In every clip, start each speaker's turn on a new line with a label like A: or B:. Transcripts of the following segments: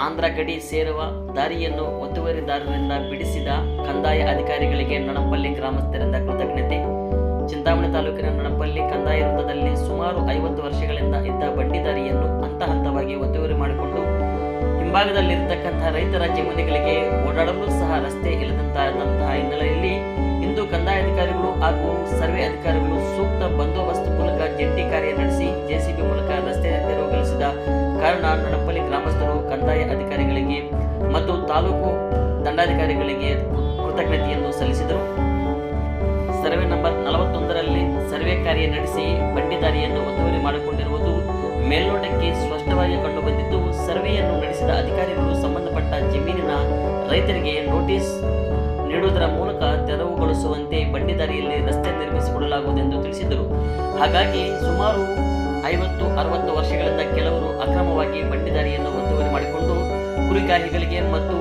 A: ಆಂಧ್ರ ಗಡಿ ಸೇರುವ ದಾರಿಯನ್ನು ಒತ್ತುವರಿದಾರರಿಂದ ಬಿಡಿಸಿದ ಕಂದಾಯ ಅಧಿಕಾರಿಗಳಿಗೆ ನಣಪಲ್ಲಿ ಗ್ರಾಮಸ್ಥರಿಂದ ಕೃತಜ್ಞತೆ. ಚಿಂತಾಮಣಿ ತಾಲೂಕಿನ ನಣಪಲ್ಲಿ ಕಂದಾಯ ವೃತ್ತದಲ್ಲಿ ಸುಮಾರು ಐವತ್ತು ವರ್ಷಗಳಿಂದ ಇದ್ದ ಬಡ್ಡಿದಾರಿಯನ್ನು ಹಂತ ಹಂತವಾಗಿ ಒತ್ತುವರಿ ಮಾಡಿಕೊಂಡು ಹಿಂಭಾಗದಲ್ಲಿರತಕ್ಕಂತಹ ರೈತರ ಜಮೀನುಗಳಿಗೆ ಓಡಾಡಲು ಸಹ ರಸ್ತೆ ಇಲ್ಲದಂತಹ ಹಿನ್ನೆಲೆಯಲ್ಲಿ ಇಂದು ಕಂದಾಯ ಅಧಿಕಾರಿಗಳು ಹಾಗೂ ಸರ್ವೆ ಅಧಿಕಾರಿಗಳು ತಾಲೂಕು ದಂಡಾಧಿಕಾರಿಗಳಿಗೆ ಕೃತಜ್ಞತೆಯನ್ನು ಸಲ್ಲಿಸಿದರು. ಸರ್ವೆ ನಂಬರ್ ನಲವತ್ತೊಂದರಲ್ಲಿ ಸರ್ವೆ ಕಾರ್ಯ ನಡೆಸಿ ಬಂಡಿದಾರಿಯನ್ನು ಒತ್ತುವರಿ ಮಾಡಿಕೊಂಡಿರುವುದು ಮೇಲ್ನೋಟಕ್ಕೆ ಸ್ಪಷ್ಟವಾಗಿ ಕಂಡುಬಂದಿದ್ದು, ಸರ್ವೆಯನ್ನು ನಡೆಸಿದ ಅಧಿಕಾರಿಗಳು ಸಂಬಂಧಪಟ್ಟ ಜಮೀನಿನ ರೈತರಿಗೆ ನೋಟಿಸ್ ನೀಡುವುದರ ಮೂಲಕ ತೆರವುಗೊಳಿಸುವಂತೆ ಬಂಡಿದಾರಿಯಲ್ಲಿ ರಸ್ತೆ ನಿರ್ಮಿಸಿಕೊಡಲಾಗುವುದು ಎಂದು ತಿಳಿಸಿದರು ಹಾಗಾಗಿ ಸುಮಾರು ಐವತ್ತು, ಅರವತ್ತು ವರ್ಷಗಳಿಂದ ಕೆಲವರು ಅಕ್ರಮವಾಗಿ ಬಂಡಿದಾರಿಯನ್ನು ಒತ್ತುವರಿ ಮಾಡಿಕೊಂಡು ಕುರಿಗಾಹಿಗಳಿಗೆ ಮತ್ತು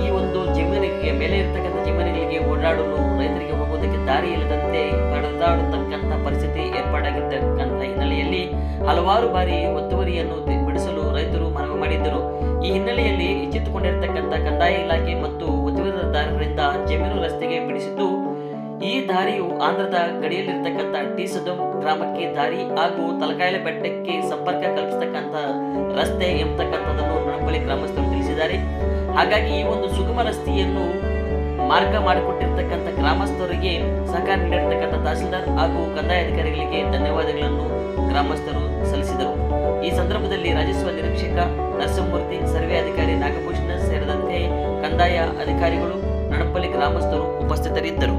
A: ಈ ಒಂದು ಜಮೀನಿಗೆ ಮೇಲೆ ಇರತಕ್ಕಂಥ ಜಮೀನುಗಳಿಗೆ ಓಡಾಡಲು ರೈತರಿಗೆ ಹೋಗುವುದಕ್ಕೆ ದಾರಿ ಇಲ್ಲದಂತೆ ಪಡೆದಾಡತಕ್ಕಂಥ ಪರಿಸ್ಥಿತಿ ಏರ್ಪಾಡಾಗಿರ್ತಕ್ಕಂಥ ಹಿನ್ನೆಲೆಯಲ್ಲಿ ಹಲವಾರು ಬಾರಿ ಒತ್ತುವರಿಯನ್ನು ಬಿಡಿಸಲು ರೈತರು ಮನವಿ ಮಾಡಿದ್ದರು. ಈ ಹಿನ್ನೆಲೆಯಲ್ಲಿ ಎಚ್ಚೆತ್ತುಕೊಂಡಿರತಕ್ಕಂಥ ಕಂದಾಯ ಇಲಾಖೆ ಮತ್ತು ಒತ್ತುವರಿದಾರರಿಂದ ಜಮೀನು ರಸ್ತೆಗೆ ಬಿಡಿಸಿದ್ದು ದಾರಿಯು ಆಂಧ್ರದ ಗಡಿಯಲ್ಲಿರ್ತಕ್ಕಂಥ ಟೀಸದಂ ಗ್ರಾಮಕ್ಕೆ ದಾರಿ ಹಾಗೂ ತಲಕಾಯಲ ಬೆಟ್ಟಕ್ಕೆ ಸಂಪರ್ಕ ಕಲ್ಪಿಸತಕ್ಕಂಥ ರಸ್ತೆ ಎಂಬತಕ್ಕಂಥದ್ದನ್ನು ನಡಂಬಳಿ ಗ್ರಾಮಸ್ಥರು ತಿಳಿಸಿದ್ದಾರೆ. ಹಾಗಾಗಿ ಈ ಒಂದು ಸುಗಮ ರಸ್ತೆಯನ್ನು ಮಾರ್ಗ ಮಾಡಿಕೊಟ್ಟಿರ್ತಕ್ಕಂಥ ಗ್ರಾಮಸ್ಥರಿಗೆ ಸಹಕಾರ ನೀಡಿರ್ತಕ್ಕಂಥ ತಹಸೀಲ್ದಾರ್ ಹಾಗೂ ಕಂದಾಯ ಅಧಿಕಾರಿಗಳಿಗೆ ಧನ್ಯವಾದಗಳನ್ನು ಗ್ರಾಮಸ್ಥರು ಸಲ್ಲಿಸಿದರು. ಈ ಸಂದರ್ಭದಲ್ಲಿ ರಾಜಸ್ವ ನಿರೀಕ್ಷಕ ನರಸಿಂಹಮೂರ್ತಿ, ಸರ್ವೆ ಅಧಿಕಾರಿ ನಾಗಭೂಷಣ ಸೇರಿದಂತೆ ಕಂದಾಯ ಅಧಿಕಾರಿಗಳು ನಣಪಲ್ಲಿ ಗ್ರಾಮಸ್ಥರು ಉಪಸ್ಥಿತರಿದ್ದರು.